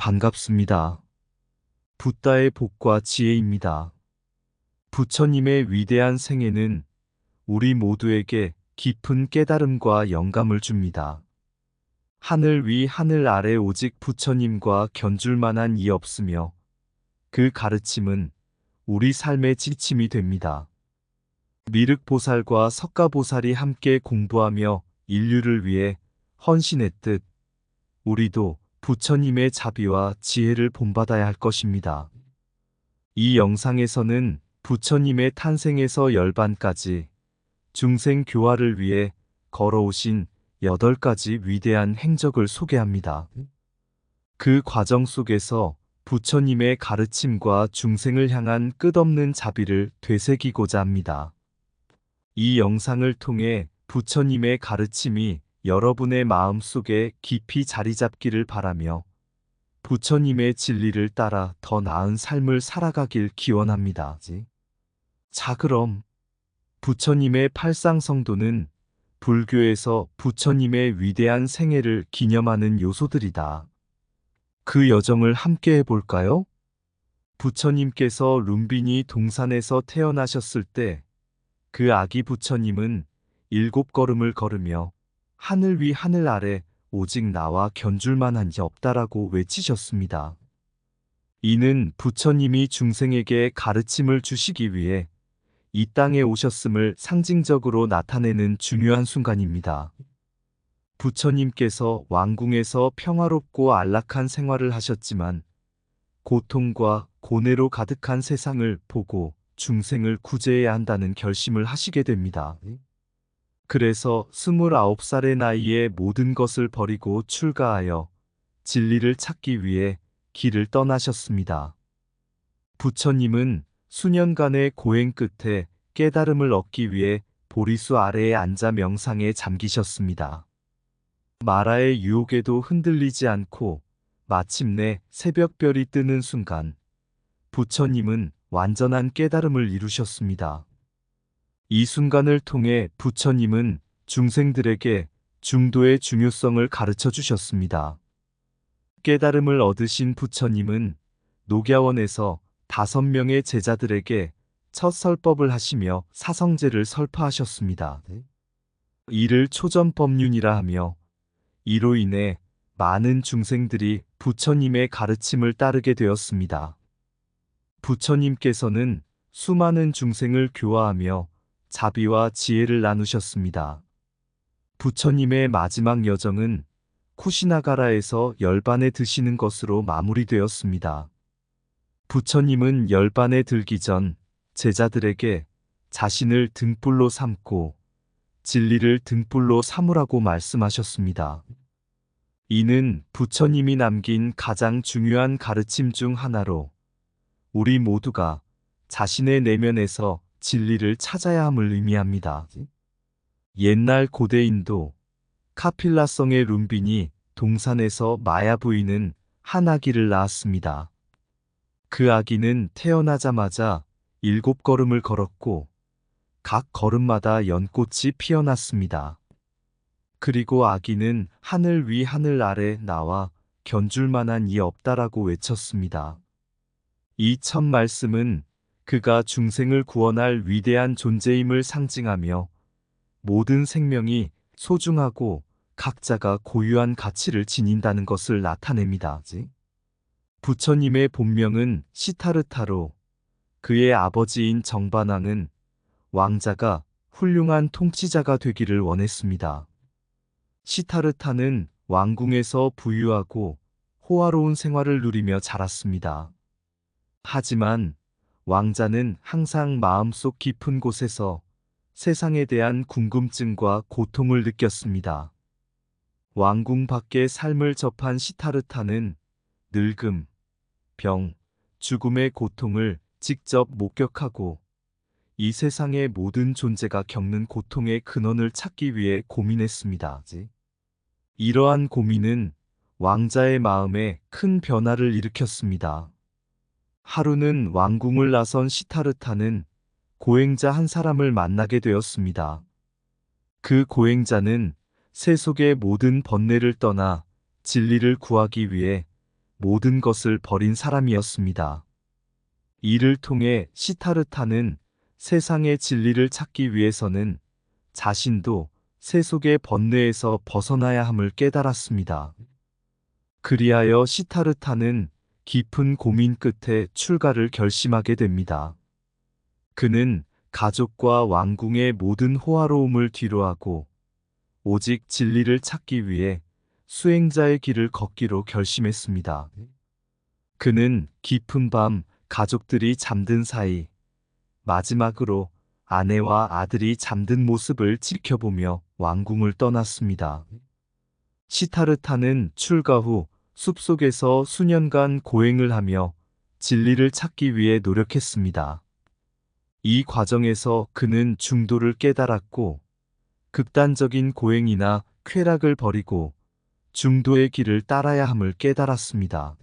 반갑습니다. 붓다의 복과 지혜입니다. 부처님의 위대한 생애는 우리 모두에게 깊은 깨달음과 영감을 줍니다. 하늘 위 하늘 아래 오직 부처님과 견줄 만한 이 없으며 그 가르침은 우리 삶의 지침이 됩니다. 미륵보살과 석가보살이 함께 공부하며 인류를 위해 헌신했듯 우리도 부처님의 자비와 지혜를 본받아야 할 것입니다. 이 영상에서는 부처님의 탄생에서 열반까지 중생 교화를 위해 걸어오신 여덟 가지 위대한 행적을 소개합니다. 그 과정 속에서 부처님의 가르침과 중생을 향한 끝없는 자비를 되새기고자 합니다. 이 영상을 통해 부처님의 가르침이 여러분의 마음 속에 깊이 자리 잡기를 바라며 부처님의 진리를 따라 더 나은 삶을 살아가길 기원합니다. 자, 그럼 부처님의 팔상성도는 불교에서 부처님의 위대한 생애를 기념하는 요소들이다. 그 여정을 함께 해볼까요? 부처님께서 룸비니 동산에서 태어나셨을 때 그 아기 부처님은 일곱 걸음을 걸으며 하늘 위 하늘 아래 오직 나와 견줄 만한 이 없다라고 외치셨습니다. 이는 부처님이 중생에게 가르침을 주시기 위해 이 땅에 오셨음을 상징적으로 나타내는 중요한 순간입니다. 부처님께서 왕궁에서 평화롭고 안락한 생활을 하셨지만 고통과 고뇌로 가득한 세상을 보고 중생을 구제해야 한다는 결심을 하시게 됩니다. 그래서 29살의 나이에 모든 것을 버리고 출가하여 진리를 찾기 위해 길을 떠나셨습니다. 부처님은 수년간의 고행 끝에 깨달음을 얻기 위해 보리수 아래에 앉아 명상에 잠기셨습니다. 마라의 유혹에도 흔들리지 않고 마침내 새벽별이 뜨는 순간 부처님은 완전한 깨달음을 이루셨습니다. 이 순간을 통해 부처님은 중생들에게 중도의 중요성을 가르쳐 주셨습니다. 깨달음을 얻으신 부처님은 녹야원에서 다섯 명의 제자들에게 첫 설법을 하시며 사성제를 설파하셨습니다. 이를 초전법륜이라 하며 이로 인해 많은 중생들이 부처님의 가르침을 따르게 되었습니다. 부처님께서는 수많은 중생을 교화하며 자비와 지혜를 나누셨습니다. 부처님의 마지막 여정은 쿠시나가라에서 열반에 드시는 것으로 마무리되었습니다. 부처님은 열반에 들기 전 제자들에게 자신을 등불로 삼고 진리를 등불로 삼으라고 말씀하셨습니다. 이는 부처님이 남긴 가장 중요한 가르침 중 하나로 우리 모두가 자신의 내면에서 진리를 찾아야 함을 의미합니다. 옛날 고대 인도 카필라성의 룸빈이 동산에서 마야 부인은 한 아기를 낳았습니다. 그 아기는 태어나자마자 일곱 걸음을 걸었고 각 걸음마다 연꽃이 피어났습니다. 그리고 아기는 하늘 위 하늘 아래 나와 견줄 만한 이 없다라고 외쳤습니다. 이 첫 말씀은 그가 중생을 구원할 위대한 존재임을 상징하며 모든 생명이 소중하고 각자가 고유한 가치를 지닌다는 것을 나타냅니다. 부처님의 본명은 시타르타로 그의 아버지인 정반왕은 왕자가 훌륭한 통치자가 되기를 원했습니다. 시타르타는 왕궁에서 부유하고 호화로운 생활을 누리며 자랐습니다. 하지만 왕자는 항상 마음속 깊은 곳에서 세상에 대한 궁금증과 고통을 느꼈습니다. 왕궁 밖의 삶을 접한 시타르타는 늙음, 병, 죽음의 고통을 직접 목격하고 이 세상의 모든 존재가 겪는 고통의 근원을 찾기 위해 고민했습니다. 이러한 고민은 왕자의 마음에 큰 변화를 일으켰습니다. 하루는 왕궁을 나선 시타르타는 고행자 한 사람을 만나게 되었습니다. 그 고행자는 세속의 모든 번뇌를 떠나 진리를 구하기 위해 모든 것을 버린 사람이었습니다. 이를 통해 시타르타는 세상의 진리를 찾기 위해서는 자신도 세속의 번뇌에서 벗어나야 함을 깨달았습니다. 그리하여 시타르타는 깊은 고민 끝에 출가를 결심하게 됩니다. 그는 가족과 왕궁의 모든 호화로움을 뒤로하고 오직 진리를 찾기 위해 수행자의 길을 걷기로 결심했습니다. 그는 깊은 밤 가족들이 잠든 사이 마지막으로 아내와 아들이 잠든 모습을 지켜보며 왕궁을 떠났습니다. 시타르타는 출가 후 숲속에서 수년간 고행을 하며 진리를 찾기 위해 노력했습니다. 이 과정에서 그는 중도를 깨달았고 극단적인 고행이나 쾌락을 버리고 중도의 길을 따라야 함을 깨달았습니다.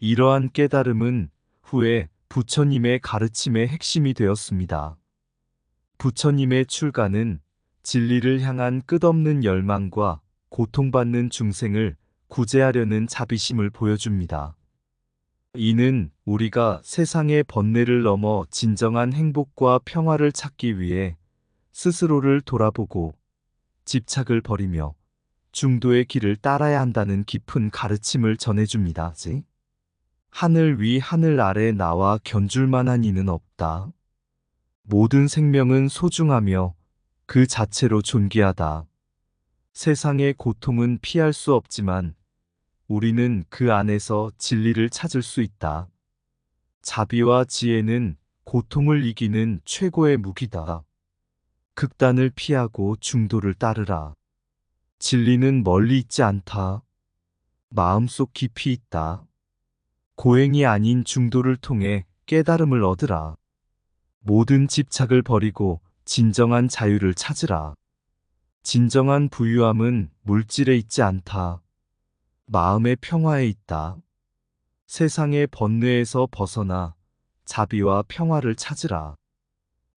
이러한 깨달음은 후에 부처님의 가르침의 핵심이 되었습니다. 부처님의 출가는 진리를 향한 끝없는 열망과 고통받는 중생을 구제하려는 자비심을 보여줍니다. 이는 우리가 세상의 번뇌를 넘어 진정한 행복과 평화를 찾기 위해 스스로를 돌아보고 집착을 버리며 중도의 길을 따라야 한다는 깊은 가르침을 전해줍니다. 하늘 위 하늘 아래 나와 견줄 만한 이는 없다. 모든 생명은 소중하며 그 자체로 존귀하다. 세상의 고통은 피할 수 없지만 우리는 그 안에서 진리를 찾을 수 있다. 자비와 지혜는 고통을 이기는 최고의 무기다. 극단을 피하고 중도를 따르라. 진리는 멀리 있지 않다. 마음속 깊이 있다. 고행이 아닌 중도를 통해 깨달음을 얻으라. 모든 집착을 버리고 진정한 자유를 찾으라. 진정한 부유함은 물질에 있지 않다. 마음의 평화에 있다. 세상의 번뇌에서 벗어나 자비와 평화를 찾으라.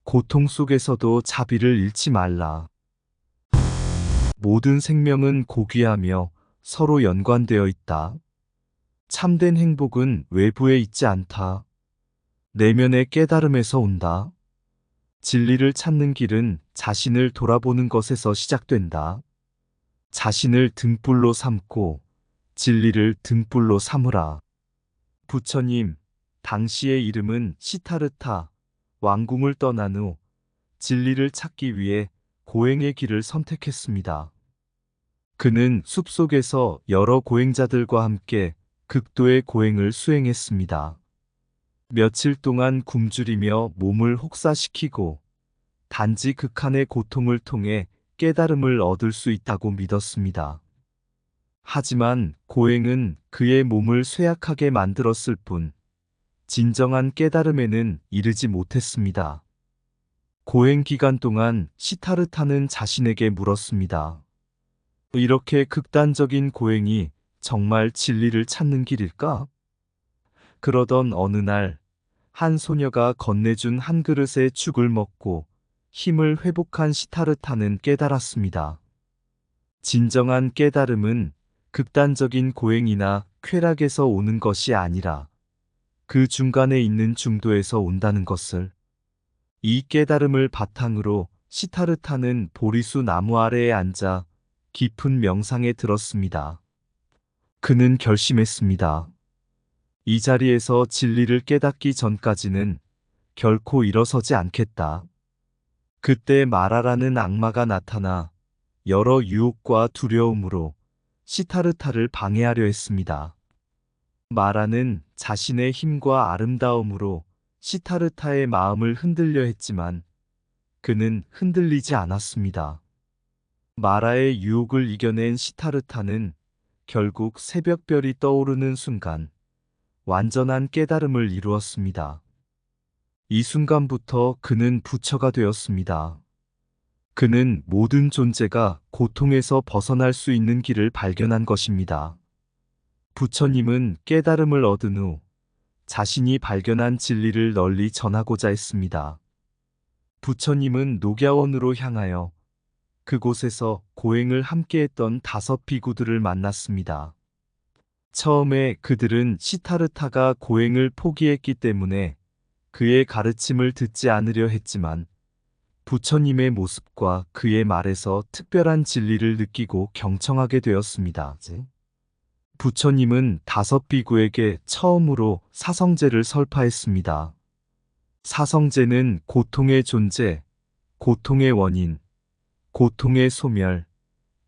고통 속에서도 자비를 잃지 말라. 모든 생명은 고귀하며 서로 연관되어 있다. 참된 행복은 외부에 있지 않다. 내면의 깨달음에서 온다. 진리를 찾는 길은 자신을 돌아보는 것에서 시작된다. 자신을 등불로 삼고 진리를 등불로 삼으라. 부처님, 당시의 이름은 시타르타, 왕궁을 떠난 후 진리를 찾기 위해 고행의 길을 선택했습니다. 그는 숲속에서 여러 고행자들과 함께 극도의 고행을 수행했습니다. 며칠 동안 굶주리며 몸을 혹사시키고 단지 극한의 고통을 통해 깨달음을 얻을 수 있다고 믿었습니다. 하지만 고행은 그의 몸을 쇠약하게 만들었을 뿐 진정한 깨달음에는 이르지 못했습니다. 고행 기간 동안 시타르타는 자신에게 물었습니다. 이렇게 극단적인 고행이 정말 진리를 찾는 길일까? 그러던 어느 날, 한 소녀가 건네준 한 그릇의 죽을 먹고 힘을 회복한 시타르타는 깨달았습니다. 진정한 깨달음은 극단적인 고행이나 쾌락에서 오는 것이 아니라 그 중간에 있는 중도에서 온다는 것을 이 깨달음을 바탕으로 시타르타는 보리수 나무 아래에 앉아 깊은 명상에 들었습니다. 그는 결심했습니다. 이 자리에서 진리를 깨닫기 전까지는 결코 일어서지 않겠다. 그때 마라라는 악마가 나타나 여러 유혹과 두려움으로 시타르타를 방해하려 했습니다. 마라는 자신의 힘과 아름다움으로 시타르타의 마음을 흔들려 했지만 그는 흔들리지 않았습니다. 마라의 유혹을 이겨낸 시타르타는 결국 새벽별이 떠오르는 순간 완전한 깨달음을 이루었습니다. 이 순간부터 그는 부처가 되었습니다. 그는 모든 존재가 고통에서 벗어날 수 있는 길을 발견한 것입니다. 부처님은 깨달음을 얻은 후 자신이 발견한 진리를 널리 전하고자 했습니다. 부처님은 녹야원으로 향하여 그곳에서 고행을 함께했던 다섯 비구들을 만났습니다. 처음에 그들은 시타르타가 고행을 포기했기 때문에 그의 가르침을 듣지 않으려 했지만 부처님의 모습과 그의 말에서 특별한 진리를 느끼고 경청하게 되었습니다. 부처님은 다섯 비구에게 처음으로 사성제를 설파했습니다. 사성제는 고통의 존재, 고통의 원인, 고통의 소멸,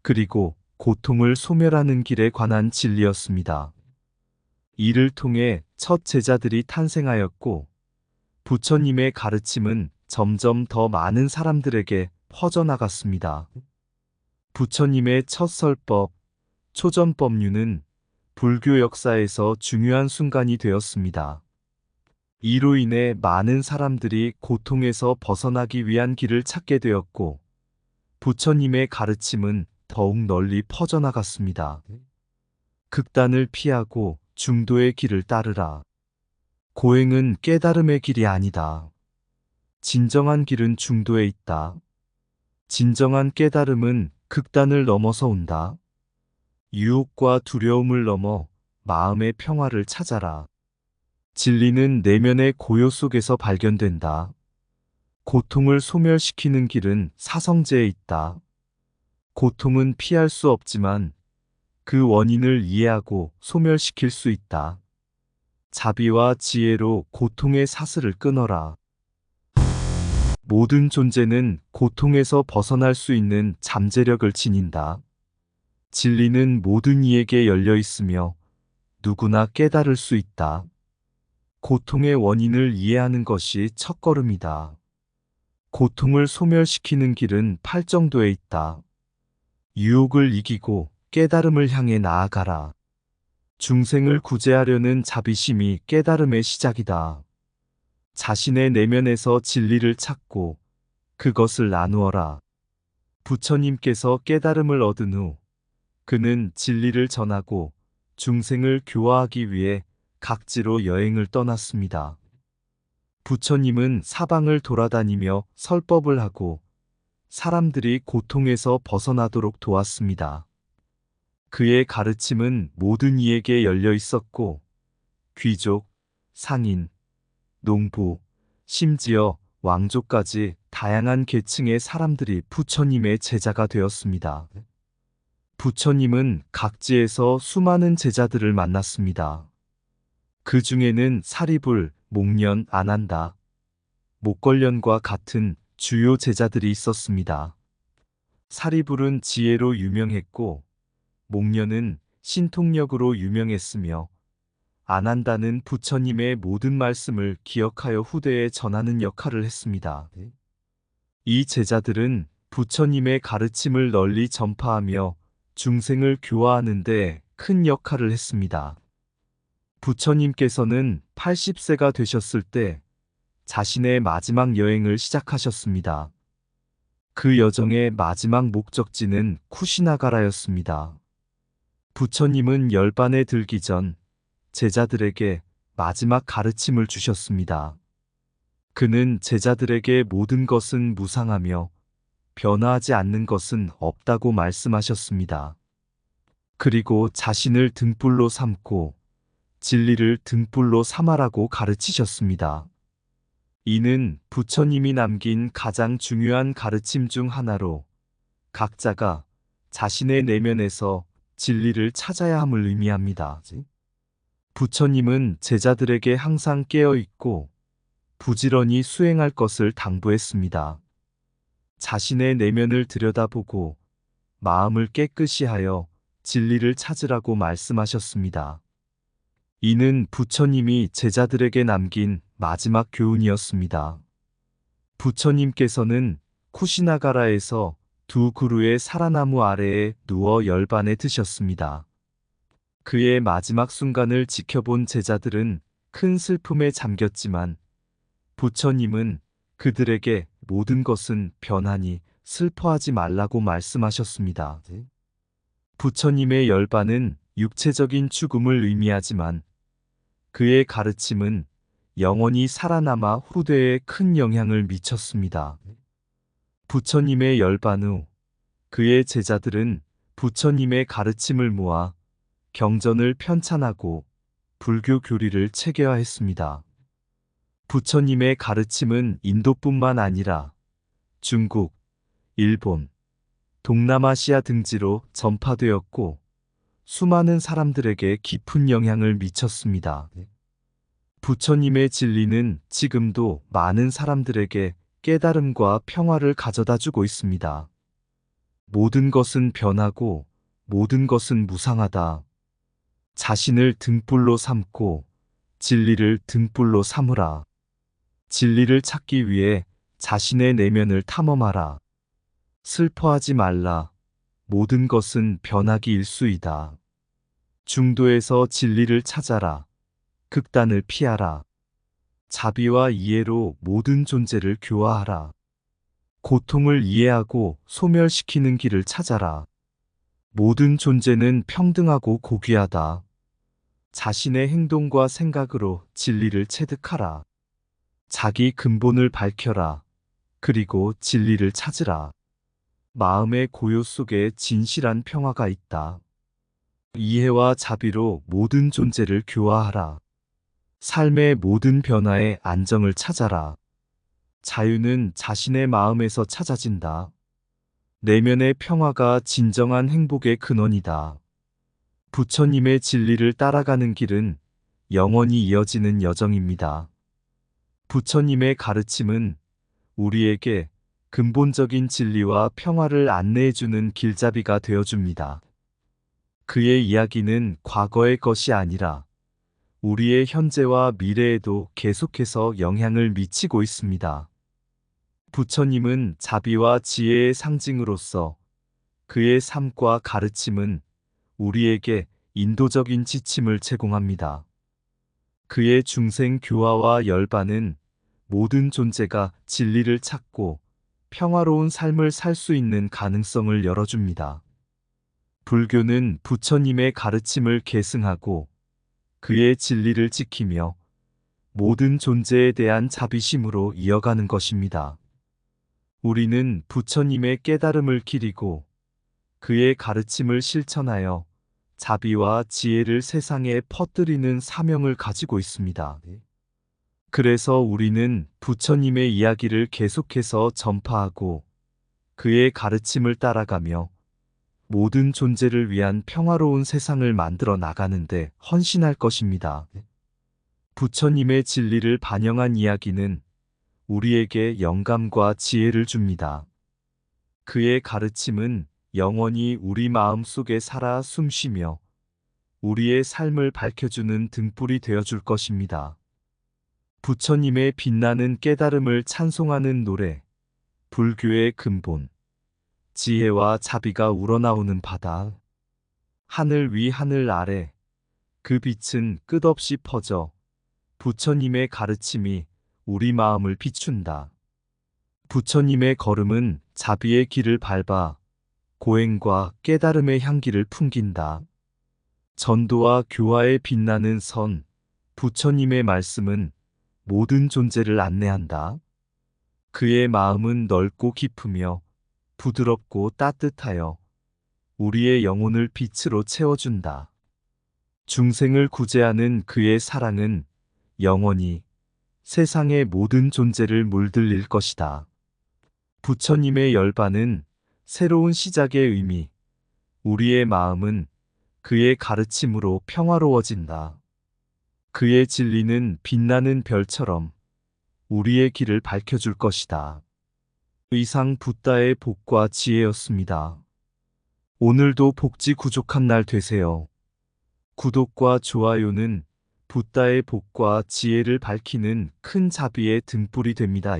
그리고 고통을 소멸하는 길에 관한 진리였습니다. 이를 통해 첫 제자들이 탄생하였고, 부처님의 가르침은 점점 더 많은 사람들에게 퍼져나갔습니다. 부처님의 첫 설법, 초전법류는 불교 역사에서 중요한 순간이 되었습니다. 이로 인해 많은 사람들이 고통에서 벗어나기 위한 길을 찾게 되었고, 부처님의 가르침은 더욱 널리 퍼져나갔습니다. 극단을 피하고 중도의 길을 따르라. 고행은 깨달음의 길이 아니다. 진정한 길은 중도에 있다. 진정한 깨달음은 극단을 넘어서 온다. 유혹과 두려움을 넘어 마음의 평화를 찾아라. 진리는 내면의 고요 속에서 발견된다. 고통을 소멸시키는 길은 사성제에 있다. 고통은 피할 수 없지만 그 원인을 이해하고 소멸시킬 수 있다. 자비와 지혜로 고통의 사슬을 끊어라. 모든 존재는 고통에서 벗어날 수 있는 잠재력을 지닌다. 진리는 모든 이에게 열려 있으며 누구나 깨달을 수 있다. 고통의 원인을 이해하는 것이 첫걸음이다. 고통을 소멸시키는 길은 팔정도에 있다. 유혹을 이기고 깨달음을 향해 나아가라. 중생을 구제하려는 자비심이 깨달음의 시작이다. 자신의 내면에서 진리를 찾고 그것을 나누어라. 부처님께서 깨달음을 얻은 후 그는 진리를 전하고 중생을 교화하기 위해 각지로 여행을 떠났습니다. 부처님은 사방을 돌아다니며 설법을 하고 사람들이 고통에서 벗어나도록 도왔습니다. 그의 가르침은 모든 이에게 열려 있었고, 귀족, 상인, 농부, 심지어 왕족까지 다양한 계층의 사람들이 부처님의 제자가 되었습니다. 부처님은 각지에서 수많은 제자들을 만났습니다. 그 중에는 사리불, 목련, 안한다, 목걸련과 같은 주요 제자들이 있었습니다. 사리불은 지혜로 유명했고, 목련은 신통력으로 유명했으며, 안 한다는 부처님의 모든 말씀을 기억하여 후대에 전하는 역할을 했습니다. 이 제자들은 부처님의 가르침을 널리 전파하며 중생을 교화하는데 큰 역할을 했습니다. 부처님께서는 80세가 되셨을 때 자신의 마지막 여행을 시작하셨습니다. 그 여정의 마지막 목적지는 쿠시나가라였습니다. 부처님은 열반에 들기 전 제자들에게 마지막 가르침을 주셨습니다. 그는 제자들에게 모든 것은 무상하며 변화하지 않는 것은 없다고 말씀하셨습니다. 그리고 자신을 등불로 삼고 진리를 등불로 삼아라고 가르치셨습니다. 이는 부처님이 남긴 가장 중요한 가르침 중 하나로 각자가 자신의 내면에서 진리를 찾아야 함을 의미합니다. 부처님은 제자들에게 항상 깨어 있고 부지런히 수행할 것을 당부했습니다. 자신의 내면을 들여다보고 마음을 깨끗이 하여 진리를 찾으라고 말씀하셨습니다. 이는 부처님이 제자들에게 남긴 마지막 교훈이었습니다. 부처님께서는 쿠시나가라에서 두 그루의 사라나무 아래에 누워 열반에 드셨습니다. 그의 마지막 순간을 지켜본 제자들은 큰 슬픔에 잠겼지만 부처님은 그들에게 모든 것은 변하니 슬퍼하지 말라고 말씀하셨습니다. 부처님의 열반은 육체적인 죽음을 의미하지만 그의 가르침은 영원히 살아남아 후대에 큰 영향을 미쳤습니다. 부처님의 열반 후 그의 제자들은 부처님의 가르침을 모아 경전을 편찬하고 불교 교리를 체계화했습니다. 부처님의 가르침은 인도뿐만 아니라 중국, 일본, 동남아시아 등지로 전파되었고 수많은 사람들에게 깊은 영향을 미쳤습니다. 부처님의 진리는 지금도 많은 사람들에게 깨달음과 평화를 가져다 주고 있습니다. 모든 것은 변하고 모든 것은 무상하다. 자신을 등불로 삼고 진리를 등불로 삼으라. 진리를 찾기 위해 자신의 내면을 탐험하라. 슬퍼하지 말라. 모든 것은 변하기 일수이다. 중도에서 진리를 찾아라. 극단을 피하라. 자비와 이해로 모든 존재를 교화하라. 고통을 이해하고 소멸시키는 길을 찾아라. 모든 존재는 평등하고 고귀하다. 자신의 행동과 생각으로 진리를 체득하라. 자기 근본을 밝혀라. 그리고 진리를 찾으라. 마음의 고요 속에 진실한 평화가 있다. 이해와 자비로 모든 존재를 교화하라. 삶의 모든 변화에 안정을 찾아라. 자유는 자신의 마음에서 찾아진다. 내면의 평화가 진정한 행복의 근원이다. 부처님의 진리를 따라가는 길은 영원히 이어지는 여정입니다. 부처님의 가르침은 우리에게 근본적인 진리와 평화를 안내해주는 길잡이가 되어줍니다. 그의 이야기는 과거의 것이 아니라 우리의 현재와 미래에도 계속해서 영향을 미치고 있습니다. 부처님은 자비와 지혜의 상징으로서 그의 삶과 가르침은 우리에게 인도적인 지침을 제공합니다. 그의 중생 교화와 열반은 모든 존재가 진리를 찾고 평화로운 삶을 살 수 있는 가능성을 열어줍니다. 불교는 부처님의 가르침을 계승하고 그의 진리를 지키며 모든 존재에 대한 자비심으로 이어가는 것입니다. 우리는 부처님의 깨달음을 기리고 그의 가르침을 실천하여 자비와 지혜를 세상에 퍼뜨리는 사명을 가지고 있습니다. 그래서 우리는 부처님의 이야기를 계속해서 전파하고 그의 가르침을 따라가며 모든 존재를 위한 평화로운 세상을 만들어 나가는데 헌신할 것입니다. 부처님의 진리를 반영한 이야기는 우리에게 영감과 지혜를 줍니다. 그의 가르침은 영원히 우리 마음 속에 살아 숨쉬며 우리의 삶을 밝혀주는 등불이 되어줄 것입니다. 부처님의 빛나는 깨달음을 찬송하는 노래, 불교의 근본, 지혜와 자비가 우러나오는 바다, 하늘 위 하늘 아래, 그 빛은 끝없이 퍼져 부처님의 가르침이 우리 마음을 비춘다. 부처님의 걸음은 자비의 길을 밟아 고행과 깨달음의 향기를 풍긴다. 전도와 교화에 빛나는 선, 부처님의 말씀은 모든 존재를 안내한다. 그의 마음은 넓고 깊으며 부드럽고 따뜻하여 우리의 영혼을 빛으로 채워준다. 중생을 구제하는 그의 사랑은 영원히 세상의 모든 존재를 물들일 것이다. 부처님의 열반은 새로운 시작의 의미, 우리의 마음은 그의 가르침으로 평화로워진다. 그의 진리는 빛나는 별처럼 우리의 길을 밝혀줄 것이다. 의상 붓다의 복과 지혜였습니다. 오늘도 복지 구족한 날 되세요. 구독과 좋아요는 붓다의 복과 지혜를 밝히는 큰 자비의 등불이 됩니다.